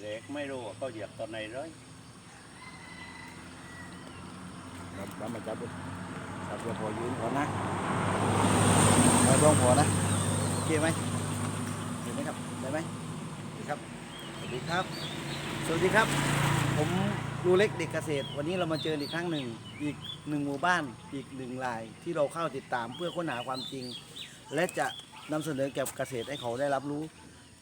เล็กไม่รู้ว่าเขาเหยียบตอนไหนเลยครับแล้วมาจับจับเดี๋ยวพอยืนก่อนนะเราลองพอนะโอเคไหมเห็นไหมครับได้ไหมดีครับสวัสดีครับ สวัสดีครับ ผมรูเล็กเด็กเกษตร วันนี้เรามาเจออีกครั้งหนึ่งอีกหนึ่งหมู่บ้านอีกหนึ่งราย ที่เราเข้าติดตามเพื่อค้นหาความจริง และจะนำเสนอเกี่ยวกับเกษตรให้เขาได้รับรู้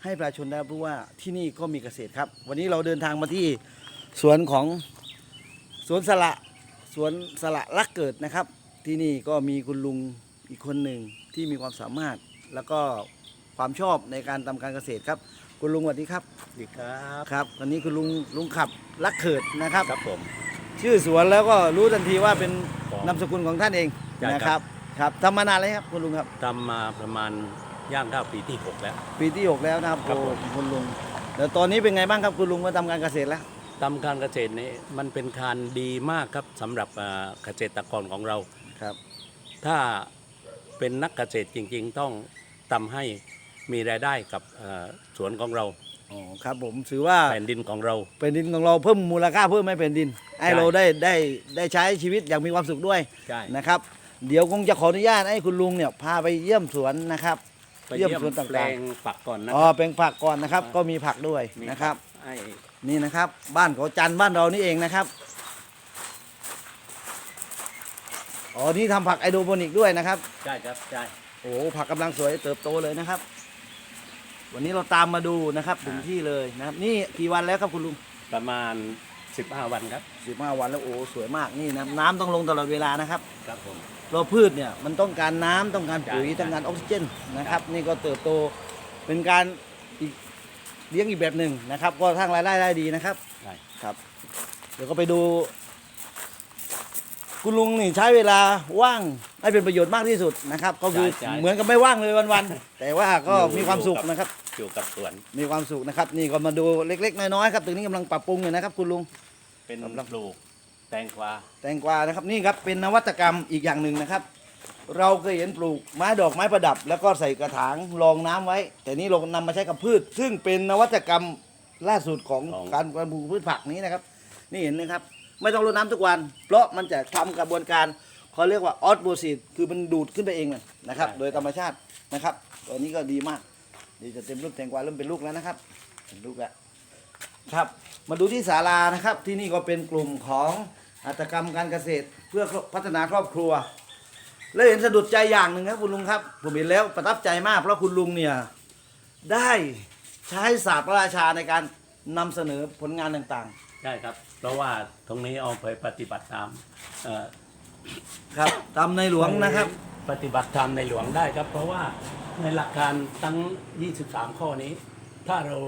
ให้ประชาชนได้รับรู้ว่าที่นี่ก็มีเกษตรครับ วันนี้เราเดินทางมาที่สวนของสวนสละสวนสละรักเกิดนะครับ ที่นี่ก็มีคุณลุงอีกคนหนึ่งที่มีความสามารถแล้วก็ความชอบในการทำการเกษตรครับ คุณลุงสวัสดีครับดีครับครับวันนี้คุณลุงลุงขับรักเกิดนะครับครับผมชื่อสวนแล้วก็รู้ทันทีว่าเป็นของนามสกุลของท่านเองใช่ครับนะครับครับทำมานานเลยครับคุณลุงครับทำมาประมาณ ย่างเข้าปีที่ 6 แล้ว ปีที่ 6 แล้วนะครับครับโอ้ผม คุณลุงแล้วตอนนี้เป็นไงบ้างครับคุณลุงมาทำการเกษตรแล้ว ทำการเกษตรนี่มันเป็นการดีมากครับสำหรับอ่าเกษตรกรของเรา ครับ ถ้าเป็นนักเกษตรจริงๆ ต้องทำให้มีรายได้กับเอ่อสวนของเราอ๋อ ครับผม ถือว่าแผ่นดินของเรา แผ่นดินของเราเพิ่มมูลค่าเพิ่มให้แผ่นดิน ให้ใช่ เราได้ได้ได้ใช้ชีวิตอย่างมีความสุขด้วยใช่นะครับ เดี๋ยวคงจะขออนุญาตให้คุณลุงเนี่ยพาไปเยี่ยมสวนนะครับ ไปเยี่เยี่ยยมมสวนต่างๆ แปลงปักก่อนนะอ๋อครับ เป็นผักก่อนนะครับครับ ก็มีผักด้วยมี นะครับ ไอ้นี่นะครับ บ้านเขาจันทร์บ้านเรานี่เองนะครับ อ๋อ นี่ทำผักไอโดรโปนิกด้วยนะครับ ใช่ครับใช่ โอ้ผักกำลังสวยเติบโตเลยนะครับ วันนี้เราตามมาดูนะครับถึงที่เลยนะครับ นี่กี่วันแล้วครับคุณลุงประมาณ 15 วันครับ สิบห้าวันแล้วโอ้สวยมากนี่นะน้ำต้องลงตลอดเวลานะครับ ครับผม เราพืชเนี่ยมันต้องการน้ำต้องการปุ๋ยใช่ ต้องการออกซิเจนนะครับ นี่ก็เติบโตเป็นการอีกเลี้ยงอีกแบบหนึ่งนะครับ ก็ทางรายได้ได้ดีนะครับ ใช่ครับ เดี๋ยวก็ไปดู คุณลุงนี่ใช้เวลาว่างให้เป็นประโยชน์มากที่สุดนะครับ ก็คือใช่ใช่เหมือนกับไม่ว่างเลยวันๆ แต่ว่าก็อยู่ มีความสุขอยู่กับนะครับ อยู่กับสวนมีความสุขนะครับ นี่ก็มาดูเล็ก ๆ น้อยๆครับตรงนี้กำลังปรับปรุงอยู่นะครับ คุณลุง เป็นสำหรับปลูก แตงกวาแตงกวานะครับนี่ครับเป็นนวัตกรรมอีกอย่างหนึ่งนะครับ เราเคยเห็นปลูกไม้ดอกไม้ประดับ แล้วก็ใส่กระถางรองน้ำไว้ แต่นี่เรานำมาใช้กับพืช ซึ่งเป็นนวัตกรรมล่าสุดของการการปลูกพืชผักนี้นะครับ นี่เห็นไหมครับ ไม่ต้องรดน้ำทุกวัน เพราะมันจะทำกระบวนการเขาเรียกว่าออสโมซิสคือมันดูดขึ้นไปเองเลยนะครับ โดยธรรมชาตินะครับตัวนี้ก็ดีมากดีจะเต็มรูปแตงกวาเริ่มเป็นลูกแล้วนะครับเป็นลูกแล้ว ครับมาดูที่ศาลานะครับที่นี่ก็เป็นกลุ่มของ อัตกรรมการเกษตรเพื่อพัฒนาครอบครัว แล้วเห็นสะดุดใจอย่างหนึ่งครับคุณลุงครับ ผมเห็นแล้วประทับใจมากเพราะคุณลุงเนี่ยได้ใช้ศาสตร์พระราชาในการนำเสนอผลงานต่างใช่ครับ เพราะว่าตรงนี้เอาไปปฏิบัติตามเอ่อๆ ครับตามในหลวงนะครับ ปฏิบัติตามในหลวงได้ครับ เพราะว่าในหลักการทั้ง 23 ข้อนี้ ถ้าเรา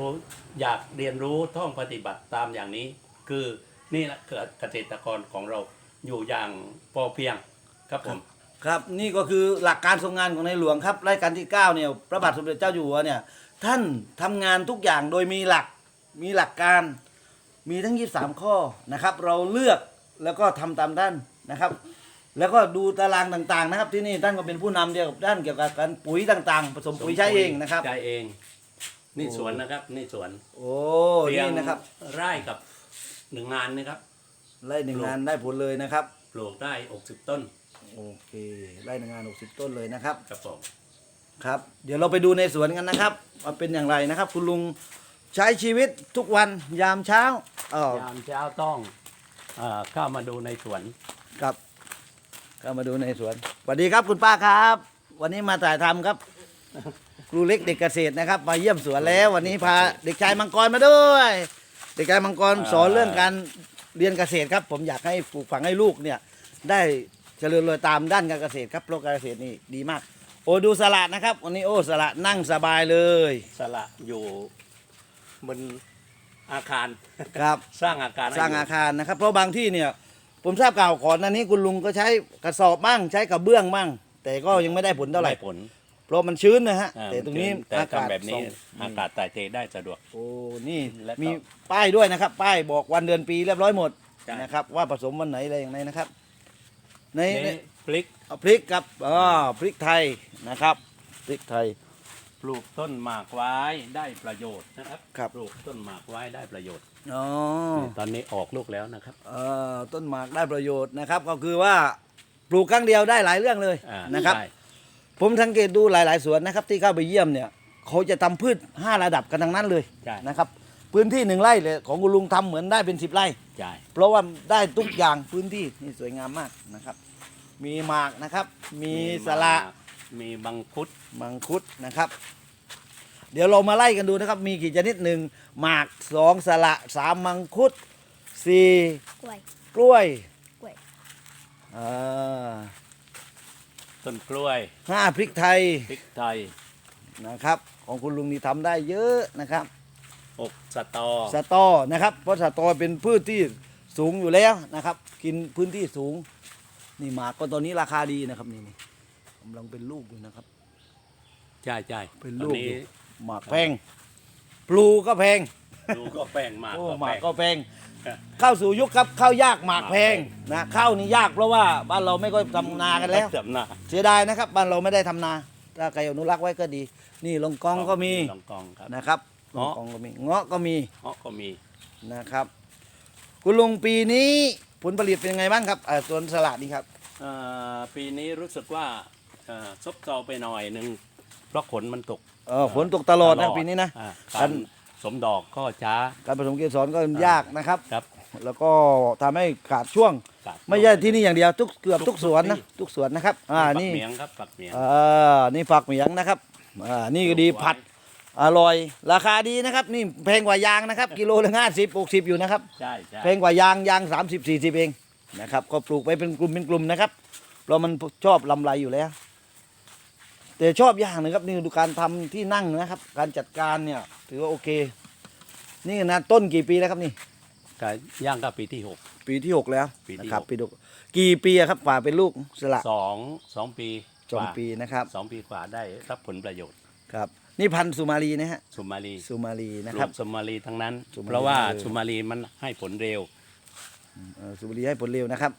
อยากเรียนรู้ต้องปฏิบัติตามอย่างนี้ คือ นี่แหละเกิดเกษตรกรของเราอยู่อย่างพอเพียงครับผม ครับนี่ก็คือหลักการทรงงานของในหลวงครับรายการที่9เนี่ยพระบาทสมเด็จเจ้าอยู่หัวเนี่ยท่านทำงานทุกอย่างโดยมีหลักมีหลักการมีทั้ง 23 ข้อนะครับ เราเลือกแล้วก็ทำตามท่านนะครับ แล้วก็ดูตารางต่างๆนะครับ ที่นี่ท่านก็เป็นผู้นำเดียวกับด้านเกี่ยวกับการปุ๋ยต่างๆ ผสมปุ๋ยใช้เองนะครับ ใช้เอง นี่โอ้สวนนะครับ นี่สวนโอ้เพียนี่งนะครับ ไร่กับ หนึ่งงานนะครับไล่หนึ่งงานได้ผลเลยนะครับปลูกได้60ต้นโอเคไล่หนึ่งงาน60 ต้นเลยนะครับ ครับผมครับ เดี๋ยวเราไปดูในสวนกันนะครับว่าเป็นอย่างไรนะครับ คุณลุงใช้ชีวิตทุกวันยามเช้าเออยามเช้าต้องเอ่อเข้ามาดูในสวนครับ ก็มาดูในสวนสวัสดีครับคุณป้าครับ วันนี้มาถ่ายทำครับ ครูเล็กเด็กเกษตรนะครับ มาเยี่ยมสวนแล้ว วันนี้พาเด็กชายมังกรมาด้วย เด็กชายมังกรสอนเรื่องการเรียนเกษตรครับ ผมอยากให้ปลูกฝังให้ลูกเนี่ย ได้เจริญรอยตามด้านการเกษตรครับเพราะการเกษตรนี่ดีมาก โอ้ดูสละนะครับ วันนี้โอ้สละนั่งสบายเลยสละอยู่บนอาคารครับ สร้างอาคารให้สร้างยู่อาคารนะครับ เพราะบางที่เนี่ย ผมทราบข่าวก่อนหนั้นนี้คุณลุงก็ใช้กระสอบบ้างใช้กระเบื้องบ้าง แต่ก็ยังไม่ได้ผลเท่าไหร่ ด้ผล เพราะมันชื้นนะฮะอ่าแต่ตรงนี้แต่อากาศทำแบบนี้ส่งอากาศถ่ายเทได้สะดวก โอ้นี่และก็มีป้ายด้วยนะครับ ป้ายบอกวันเดือนปีเรียบร้อยหมดใช่ นะครับ ว่าผสมวันไหนอะไรอย่างไรนะครับ ในในนี่พลิกเอาพริกครับอ๋อพริกไทยนะครับพริกไทย ปลูกต้นหมากไว้ได้ประโยชน์นะครับครับ ปลูกต้นหมากไว้ได้ประโยชน์อ๋อตอนนี้ออกลูกแล้วนะครับ เอ่อต้นหมากได้ประโยชน์นะครับ ก็คือว่าปลูกครั้งเดียวได้หลายเรื่องเลยอ่านะครับ ใช่ ผมสังเกตดูหลาย ๆ สวนนะครับ ที่เข้าไปเยี่ยมเนี่ยเขาจะทำพืช 5 ระดับกันทั้งนั้นเลยใช่ นะครับ พื้นที่หนึ่งไร่เลยของคุณลุงทำเหมือนได้เป็น 10 ไร่ ใช่ เพราะว่าได้ทุกอย่างพื้นที่นี่สวยงามมากนะครับ มีหมากนะครับ มีสละมีบังคุดมังคุดนะครับ เดี๋ยวเรามาไล่กันดูนะครับ มีกี่ชนิดหนึ่งหมากสองสละสามมังคุดสี่กล้วย กล้วยกล้วย อ่า ต้นกล้วย ห้าพริกไทยพริกไทยนะครับ ของคุณลุงนี่ทำได้เยอะนะครับ อกสตอสตอนะครับ เพราะสตอเป็นพืชที่สูงอยู่แล้วนะครับ กินพื้นที่สูง นี่หมากก็ตอนนี้ราคาดีนะครับนี่นี่กำลังเป็นลูกอยู่นะครับ ใช่ใช่เป็นตลูอนกนี้อยู่หมากแพง ปลูก็แพง ดูก็แป้งหมากโอ้ก็หมากแป้งก็แพง เข้าสู่ยุคครับข้าวยากหมากแพงนะข้าวนี่ยากเพราะว่าบ้านเราไม่ค่อยทำนากันแล้วจำหน้าเสียดายนะครับ บ้านเราไม่ได้ทำนาถ้าใครอนุรักษ์ไว้ก็ดี นี่ลงกองก็มีลองกองครับนะครับลงเงาะกองก็มีเงาะก็มีเงาะก็มีนะครับ คุณลุงปีนี้ผลผลิตเป็นไงบ้างครับอ่าสวนสลัดนี่ครับเอ่อปีนี้รู้สึกว่าเอ่อซบเซาไปหน่อยหนึ่งเพราะฝนมันตกเออฝนตกตลอดนะปีนี้นะอ่ากักานร สมดอกก็ช้า การผสมเกสรก็ยากนะครับ ครับ แล้วก็ทำให้ขาดช่วงตัดไม่ใช่ที่นี่อย่างเดียวทุกเกือบทุทุกกสวนนะที่ทุกสวนนะครับ อ่าปักนี่เหมียงครับปักเหมียง อ่า นี่ฝักเหมียงนะครับ อ่า นี่ก็ดีผัด อร่อย ราคาดีนะครับ นี่แพงกว่ายางนะครับ กิโลละห้าสิบหกสิบอยู่นะครับ ใช่ใช่แพงกว่ายางยางสามสิบสี่สิบเองนะครับก็ปลูกไปเป็นกลุ่มเป็นกลุ่มนะครับเพราะมันชอบลำไรอยู่แล้ว แต่ชอบอย่างหนึงครับนี่ดูการทำที่นั่งนะครับ การจัดการเนี่ยถือว่าโอเค นี่นะต้นกี่ปีแล้วครับนี่ก็ย่างก็ปีที่หกปีที่หกแล้วปีที่นะครับหกปีที่หกกี่ปีอะครับฝ่าเป็นลูกสละสองสองปีสองกว่าปีนะครับสองปีกว่าได้รับผลประโยชน์ครับ นี่พันธุ์สุมาลีนะฮะสุมาลีสุมาลีนะปคลูรับกสุมาลีทั้งนั้นสุมาลีเพราะว่าเลยสุมาลีมันให้ผลเร็วเอ่อสุมาลีให้ผลเร็วนะครับ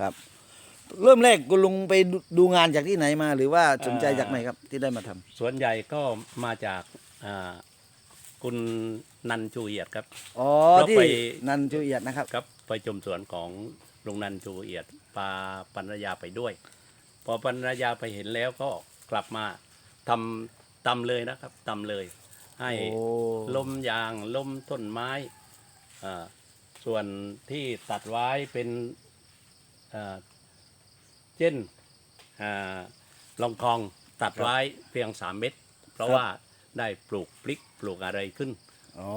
ครับ เริ่มแรกคุณลุงไปดูดูงานจากที่ไหนมาหรือว่าสนใจจากไหนครับที่ได้มาทำส่วนใหญ่ก็มาจากอ่าคุณนันจูเอียดครับ อ๋อเราที่ไป นันจุเอียดนะครับ ครับไปชมสวนของลุงนันจูเอียดพาปัญญาไปด้วย พอปัญญาไปเห็นแล้วก็กลับมาทำตำเลยนะครับตำเลย ให้โอ้ล้มยางล้มต้นไม้อ่าส่วนที่ตัดไว้เป็นอ่า เช่นอ่าลองคองตัดไว้เพียงสามเม็ดเพราะว่าได้ปลูกพริกปลูกอะไรขึ้นอ๋อ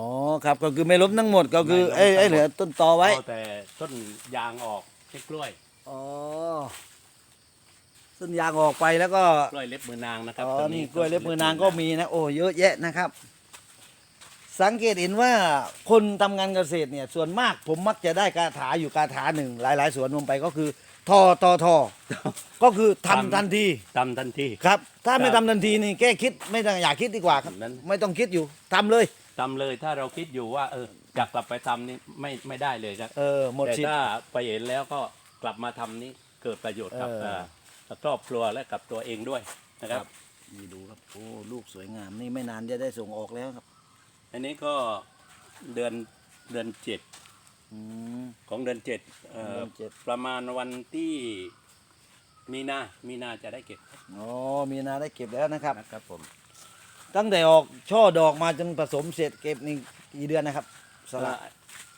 ครับก็คือไม่ล้มทั้งหมดก็คือไม่ล้มเอ้ยทั้งหมดเอ้ยเหลือต้นตอไว้เอาแต่ต้นยางออกให้กล้วยอ๋อต้นยางออกไปแล้วก็กล้วยเล็บมือนางนะครับอ๋อต้นี่กล้วยเล็บมือนางก็มีนะโอ้เยอะแยะนะครับ สังเกตเห็นว่าคนทำงานเกษตรเนี่ยส่วนมากผมมักจะได้คาถาอยู่คาถาหนึ่งหลาย ๆ สวนลงไปก็คือทอทอทอก็คือทำทันทีตำทันที ครับ ถ้าไม่ครัทำบทันทีนี่แก้คิดไม่ต้องอยากคิดดีกว่าครับ นั้นไม่ต้องคิดอยู่ทำเลยตำเลยถ้าเราคิดอยู่ว่า เอออยากกลับไปทำนี่ไม่ไม่ได้เลยครับเออหมดแต่สิทธิ์ ถ้าไปเห็นแล้วก็กลับมาทำนี่เกิดประโยชน์กับเออเอ่อกับครอบครัวและกับตัวเองด้วยนะครับ นี่ดูครับโอ้ลูกสวยงามนี่ไม่นานจะได้ส่งออกแล้วครับ อันนี้ก็เดือนเดือนเจ็ดอืม ของเดือนเจ็ดเอ่อเดือนเจ็ด ประมาณวันที่มีนา มีนาจะได้เก็บอ๋อมีนาได้เก็บแล้วนะครับ นะครับผมตั้งแต่ออกช่อดอกมาจนผสมเสร็จเก็บนี่กี่เดือนนะครับสละ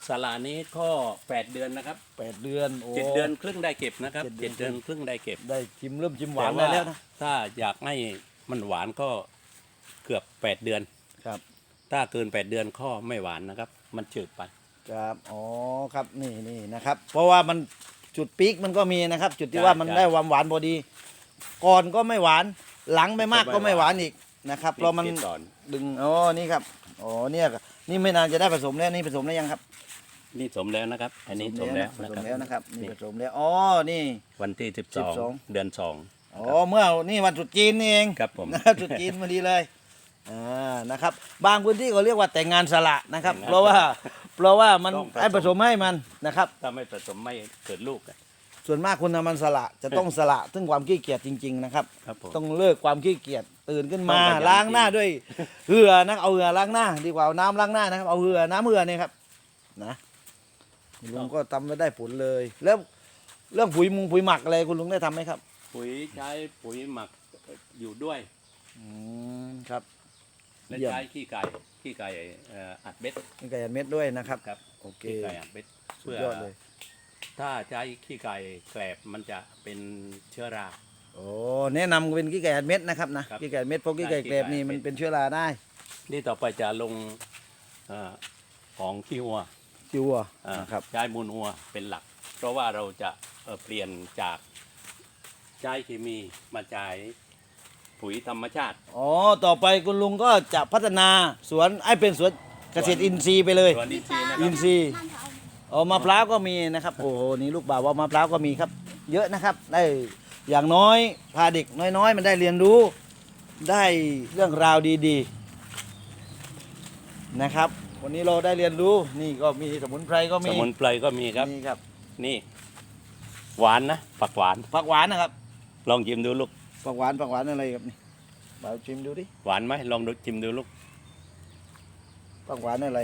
สลานี้ก็แปดเดือนนะครับแปดเดือนโอ้ เจ็ดเดือนครึ่งได้เก็บนะครับเจ็เจ็ดดเดืเดืออนน ครึ่งได้เก็บได้ชิมเริ่มชิมหวานต่ได้แล้วนะถ้าอยากให้มันหวานก็เกือบแปดเดือน ครับ ถ้าเกินแปดเดือนข้อไม่หวานนะครับ มันจืดไป ครับอ๋อครับนี่นี่นะครับ เพราะว่ามันจุดปีกมันก็มีนะครับ จุดที่ใช่ว่ามันใช่ได้ความหวานพอดี ก่อนก็ไม่หวาน หลังไม่มากไม่ก็ไม่หวานหวานอีกนะครับเพราะมันติดก่อน ดึงอ๋อนี่ครับอ๋อเนี่ยนี่ไม่นานจะได้ผสมแล้วนี่ผสมแล้วยังครับนี่สมแล้วนะครับ อันนี้สมแล้วผนะสคมรับแล้วนะครับนี่นี่ผสมแล้วอ๋อนี่ วันที่สิบสิสบสอองงเดือนสองอ๋อเมื่อนี่วันตรุษจีนนี่เองครับผมนะครับจุดจีนพอดีเลย อ่านะครับ บางพื้นที่ก็เรียกว่าแต่งงานสละนะครับเพราะว่าเพราะว่ามันให้ผสมให้มันนะครับ ถ้าไม่ผสมไม่เกิดลูกอะ ส่วนมากคนทำมันสละจะต้องสละซึ่งความขี้เกียจจริง ๆ นะครับ ครับผมต้องเลิกความขี้เกียจตื่นขึ้นมา ต้องขยันล้างหน้าจริง ด้วยเหือนะเอาเหือล้างหน้า ดีกว่าเอาน้ำล้างหน้านะครับ เอาเหือน้ำเหือเนี่ยครับนะคุณลุงก็ทำไม่ได้ผลเลย แล้วเรื่องปุ๋ยมุงปุ๋ยหมักอะไรคุณลุงได้ทำไหมครับปุ๋ยใช้ปุ๋ยหมักอยู่ด้วย อืมครับ และเยี่ยมใช้ขี้ไก่ขี้ไก่เอ่ออัดเม็ดมีไก่อัดเม็ดด้วยนะครับ ครับโอเค ขี้ไก่อัดเม็ดสุดเพื่อยอดเลย ถ้าใช้ขี้ไก่แกลบมันจะเป็นเชื้อรา โอ้แนะนำเป็นขี้ไก่อัดเม็ดนะครับนะครับขี้ไก่อัดเม็ดเพราะขี้ไก่แกลบนี่ขี้ไก่อัดเม็ดมันเป็นเชื้อราได้นี่ต่อไปจะลงเออของขี้วัวจิวอะอ่านะครับใช้มูลวัวเป็นหลัก เพราะว่าเราจะเอ่อเปลี่ยนจากใช้เคมีมาใช้ ปุ๋ยธรรมชาติ อ๋อ ต่อไปคุณลุงก็จะพัฒนาสวนไอ้เป็นสวนเกษตรอินทรีย์ไปเลยส่วนอินทรีย์นะคอิรับนทรีย์อ๋อมะพร้าวก็มีนะครับ โอ้โหนี่ลูกบ่าวว่ามะพร้าวก็มีครับ เยอะนะครับ ได้อย่างน้อยพาเด็กน้อยๆ มันได้เรียนรู้ ได้เรื่องราวดีๆนะครับ วันนี้เราได้เรียนรู้นี่ก็มีสมุนไพรก็สมีมุนไพรก็มีครับ นี่ครับนี่ หวานนะผักหวาน ผักหวานนะครับ ลองชิมดูลูก ผักหวานผักหวานอะไรครับนี่บ่าวชิมดูดิหวานไหมลองดูชิมดูลูกผักหวานอะไร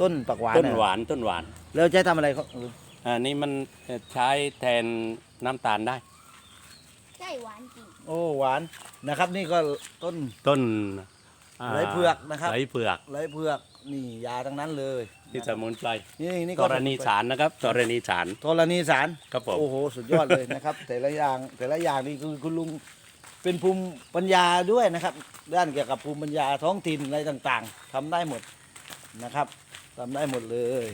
ต้นผักหวานต้นน่ะหวานต้นหวานแล้วใช้ทำอะไรครับเอออันนี้มันใช้แทนน้ำตาลได้ ใช่หวานจริงโอ้หวานนะครับ นี่ก็ต้นต้นาไหลเผือกนะครับ ไหลเผือกไรเผือกนี่ยาทั้งนั้นเลยที่สมุนไพรนี่นี่กก็รณีสารนะครับกรณีสาร ธรณีสารครับผม โอ้โหสุดยอดเลยนะครับ แต่ละอย่างแต่ละอย่างนี่คือคุณลุง เป็นภูมิปัญญาด้วยนะครับ ด้านเกี่ยวกับภูมิปัญญาท้องถิ่นอะไรต่างๆทำได้หมดนะครับทำได้หมดเลย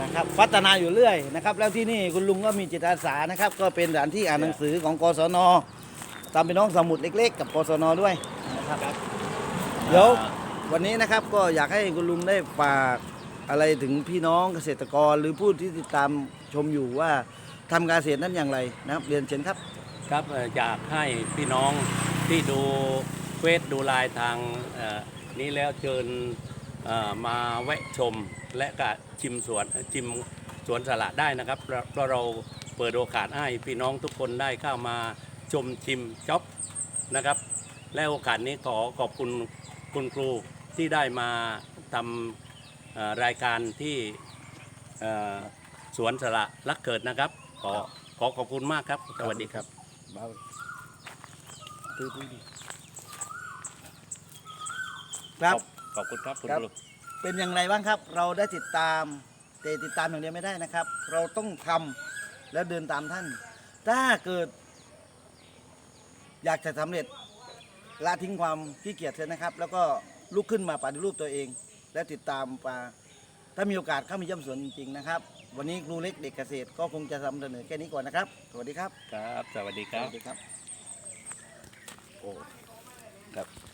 นะครับพัฒนาอยู่เรื่อยนะครับ แล้วที่นี่คุณลุงก็มีจิตอาสานะครับ ก็เป็นสถานที่อ่านหนังสือของกศนตามเป็นน้องสมุดเล็ก ๆ กับกศนด้วยนะครับเดี๋ยว วันนี้นะครับก็อยากให้คุณลุงได้ฝากอะไรถึงพี่น้องเกษตรกรหรือผู้ที่ติดตามชมอยู่ว่าทำการเกษตรนั้นอย่างไรนะครับเรียนเชิญครับ ครับเอ่ออยากให้พี่น้องที่ดูเฟซดูไลน์ทางเอ่อนี้แล้วเชิญเอ่อมาแวะชมและก็ชิมสวนชิมสวนสละได้นะครับเพราะเพราะเราเปิดโอกาสให้พี่น้องทุกคนได้เข้ามาชมชิมจ็อบนะครับ และโอกาสนี้ขอขอบคุณคุณครู ที่ได้มาทำเอ่อรายการที่เอ่อสวนสละรักเกิดนะครับ ขอขอขอบคุณมากครับ สวัสดีครับเบาตื้อตื้อดิครับขอบคุณครับคุณครับครูเป็นอย่างไรบ้างครับ เราได้ติดตามแต่ติดตามอย่างเดียวไม่ได้นะครับ เราต้องทำแล้วเดินตามท่าน ถ้าเกิด อยากจะสำเร็จละทิ้งความขี้เกียจเสียนะครับ แล้วก็ ลุกขึ้นมาปฏิรูปตัวเอง และติดตามมาถ้ามีโอกาสเข้ามาเยี่ยมสวนจริงๆนะครับ วันนี้ครูเล็กเด็กเกษตรก็คงจะทำเสนอแค่นี้ก่อนนะครับ สวัสดีครับ ครับ สวัสดีคสรับวัสดีครับ โอ้ ครับ